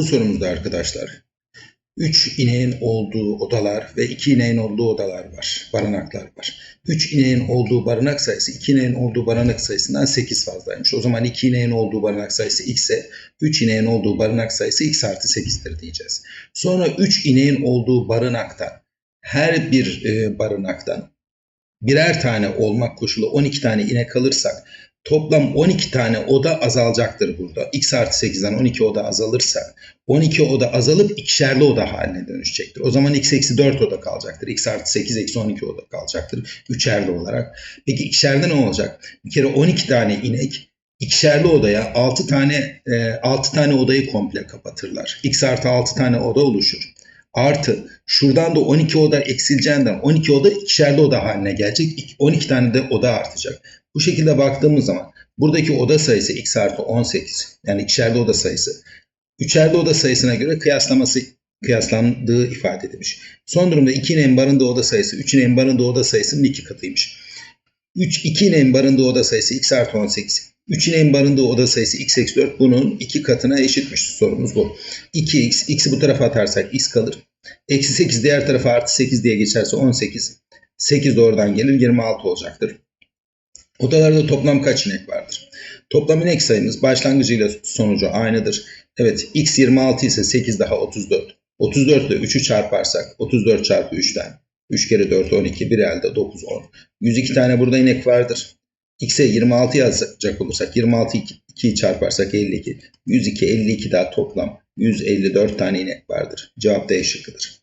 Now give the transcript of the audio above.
Bu sorumuzda arkadaşlar 3 ineğin olduğu odalar ve 2 ineğin olduğu odalar var, barınaklar var. 3 ineğin olduğu barınak sayısı 2 ineğin olduğu barınak sayısından 8 fazlaymış. O zaman 2 ineğin olduğu barınak sayısı x ise 3 ineğin olduğu barınak sayısı x artı 8'dir diyeceğiz. Sonra 3 ineğin olduğu barınaktan her bir e, barınaktan birer tane olmak koşulu 12 tane inek alırsak toplam 12 tane oda azalacaktır burada. X artı 8'den 12 oda azalırsa 12 oda azalıp ikişerli oda haline dönüşecektir. O zaman x eksi 4 oda kalacaktır. x artı 8 eksi 12 oda kalacaktır. Üçerli olarak. Peki ikişerde ne olacak? Bir kere 12 tane inek ikişerli odaya 6 tane e, 6 tane odayı komple kapatırlar. x artı 6 tane oda oluşur. Artı şuradan da 12 oda eksileceğinden 12 oda ikişerli oda haline gelecek. 12 tane de oda artacak. Bu şekilde baktığımız zaman buradaki oda sayısı x artı 18 yani ikişerli oda sayısı. Üçerli oda sayısına göre kıyaslaması kıyaslandığı ifade edilmiş. Son durumda 2 ineğin barındığı oda sayısı 3 ineğin barındığı oda sayısının 2 katıymış. 3, 2 ineğin barındığı oda sayısı x artı 18. 3 ineğin barındığı oda sayısı x eksi 4 bunun 2 katına eşitmiş sorumuz bu. 2x, x'i bu tarafa atarsak x kalır. Eksi 8 diğer tarafa artı 8 diye geçerse 18. 8 doğrudan gelir 26 olacaktır. Odalarda toplam kaç inek vardır? Toplam inek sayımız başlangıcıyla sonucu aynıdır. Evet x 26 ise 8 daha 34. 34 ile 3'ü çarparsak 34 çarpı 3'ten 3 kere 4 12 bir elde 9 10. 102 tane burada inek vardır. X'e 26 yazacak olursak 26 2'yi çarparsak 52. 102 52 daha toplam 154 tane inek vardır. Cevap D şıkkıdır.